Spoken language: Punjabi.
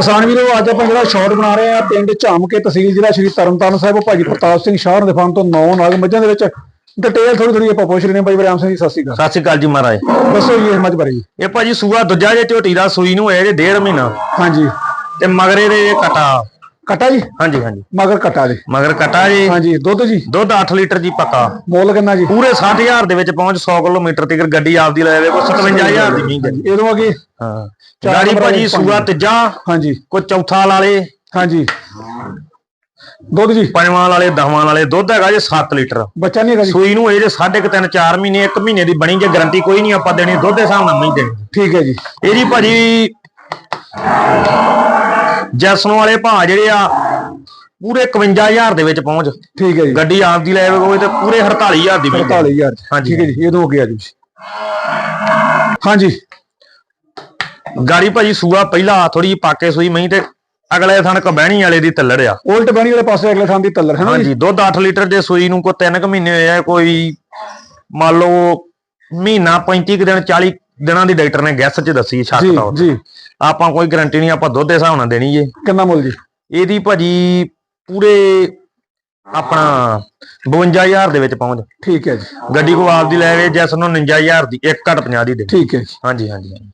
ਕਿਸਾਨ ਵੀਰੋ ਅੱਜ ਆਪਾਂ ਜਿਹੜਾ ਸ਼ਾਟ ਬਣਾ ਰਹੇ ਆ ਪਿੰਡ ਝਾਮਕੇ ਤਹਿਸੀਲ ਜ਼ਿਲ੍ਹਾ ਸ਼੍ਰੀ ਤਰਨਤਾਰਨ ਸਾਹਿਬ ਭਾਜੀ ਪ੍ਰਤਾਪ ਸਿੰਘ ਸ਼ਾਹਰ ਦੇ ਫਾਰਮ ਤੋਂ ਨੌ ਨਾਗ ਮੱਝਾਂ ਦੇ ਵਿੱਚ। ਡਿਟੇਲ ਥੋੜੀ ਥੋੜੀ ਆਪਾਂ ਪੁੱਛ ਰਹੇ ਹਾਂ। ਭਾਈ ਬਰਿਆਮ ਸਿੰਘ ਜੀ ਸਤਿ ਸ਼੍ਰੀ ਸਤਿ ਸ਼੍ਰੀ ਅਕਾਲ ਜੀ ਮਹਾਰਾਜ। ਅਕਾਲ ਦੱਸੋ ਜੀ ਇਹ ਮੱਝ ਬਾਰੇ ਜੀ। ਇਹ ਭਾਜੀ ਸੂਆ ਦੂਜਾ ਜੇ ਝੋਟੀ ਦਾ ਸੂਈ ਨੂੰ ਹੋਇਆ ਜੇ ਡੇਢ ਮਹੀਨਾ। ਹਾਂਜੀ। ਤੇ ਮਗਰੇ ਦੇ ਕਟਾ। ਕਟਾ ਜੀ? ਹਾਂਜੀ ਹਾਂਜੀ। ਮਗਰ ਕਟਾ ਜੀ। ਮਗਰ ਕਟਾ ਜੀ। ਹਾਂਜੀ ਦੁੱਧ ਜੀ? ਦੁੱਧ 8 ਲੀਟਰ ਜੀ ਪੱਕਾ। ਮੁੱਲ ਕਿੰਨਾ ਜੀ? ਪੂਰੇ 60000 ਦੇ ਵਿੱਚ ਪਹੁੰਚ 100 ਕਿਲੋਮੀਟਰ ਤੱਕ ਗੱਡੀ ਆਪਦੀ ਲੈ ਜਾਵੇ ਕੋਈ 57000 ਦੀ ਮੀਂਹ ਹਾਂਜੀ ਇਹਦੋਂ ਅੱਗੇ ਹਾਂ। ਗਾੜੀ ਭਾਜੀ ਸੂਆ ਤੀਜਾ ਹਾਂਜੀ। ਕੋਈ ਚੌਥਾ ਵਾਲੇ ਹਾਂਜੀ। ਦੁੱਧ ਜੀ? ਪੰਜਵਾਂ ਵਾਲੇ ਦਸਵਾਂ ਵਾਲੇ ਦੁੱਧ ਹੈਗਾ ਜੇ 7 ਲੀਟਰ। ਬੱਚਾ ਨਹੀਂ ਹੈਗਾ ਜੀ? ਸੂਈ ਨੂੰ ਇਹ ਜੇ 3.5 4 ਮਹੀਨੇ 1 ਮਹੀਨੇ ਦੀ ਬਣੀ ਜੇ ਗਾਰੰਟੀ ਕੋਈ ਨਹੀਂ ਆਪਾਂ ਦੇਣੀ ਦੁੱਧ ਦੇ ਹਿਸਾਬ ਨਾਲ ਨਹੀਂ ਦੇਣੀ। ਠੀਕ ਹੈ ਜੀ। ਇਹਦੀ ਭਾਜੀ ਜੈਸਨੋ ਵਾਲੇ ਭਾਅ ਜਿਹੜੇ ਆ ਪੂਰੇ 51000 ਦੇ ਵਿੱਚ ਪਹੁੰਚ। ਠੀਕ ਹੈ ਜੀ। ਗੱਡੀ ਆਪਦੀ ਲੈ ਹੋਵੇ ਤੇ ਪੂਰੇ 48000 ਦੀ ਵੀ 45000 ਹਾਂਜੀ। ਠੀਕ ਹੈ ਜੀ ਇਹਦੋਂ ਅੱਗੇ ਆ ਜੀ। ਹਾਂਜੀ। ਗਾੜੀ ਭਾਜੀ ਸੂਆ ਪਹਿਲਾ ਥੋੜੀ ਜਿਹੀ ਪਾਕੇ ਸੂਈ ਮਹੀਂ ਤੇ ਅਗਲੇ ਥਣ ਕਬਹਿਣੀ ਵਾਲੇ ਦੀ ਤੱਲੜ ਆ। ਉਲਟ ਬਣੀ ਵਾਲੇ ਪਾਸੇ ਅਗਲੇ ਥਾਂ ਦੀ ਤੱਲਰ ਹੈ ਨਾ ਜੀ? ਹਾਂਜੀ ਦੁੱਧ 8 ਲੀਟਰ ਦੇ ਸੂਈ ਨੂੰ ਕੋਈ 3 ਕੁ ਮਹੀਨੇ ਹੋਏ ਆ ਕੋਈ ਮੰਨ ਲਓ ਮਹੀਨਾ 35 ਕੁ ਦਿਨ 40 ਦਿਨਾਂ ਦੀ ਡਾਕਟਰ ਨੇ ਗੈਸ 'ਚ ਦੱਸੀ ਛੱਤ ਜੀ ਤੌਰ ਤੇ। ਜੀ। ਆਪਾਂ ਕੋਈ ਗਾਰੰਟੀ ਨਹੀਂ ਆਪਾਂ ਦੁੱਧ ਦੇ ਹਿਸਾਬ ਨਾਲ ਦੇਣੀ ਜੇ। ਕਿੰਨਾ ਮੁੱਲ ਜੀ? ਇਹਦੀ ਭਾਜੀ ਪੂਰੇ ਆਪਣਾ 52000 ਦੇ ਵਿੱਚ ਪਹੁੰਚ। ਠੀਕ ਹੈ ਜੀ। ਗੱਡੀ ਕੋ ਆਪਦੀ ਲੈ ਵੇ ਜੈਸ ਨੂੰ 59000 ਦੀ 1 ਘੱਟ 50 ਦੀ ਦੇ। ਠੀਕ ਹੈ ਜੀ। ਹਾਂਜੀ ਹਾਂਜੀ ਹਾਂਜੀ।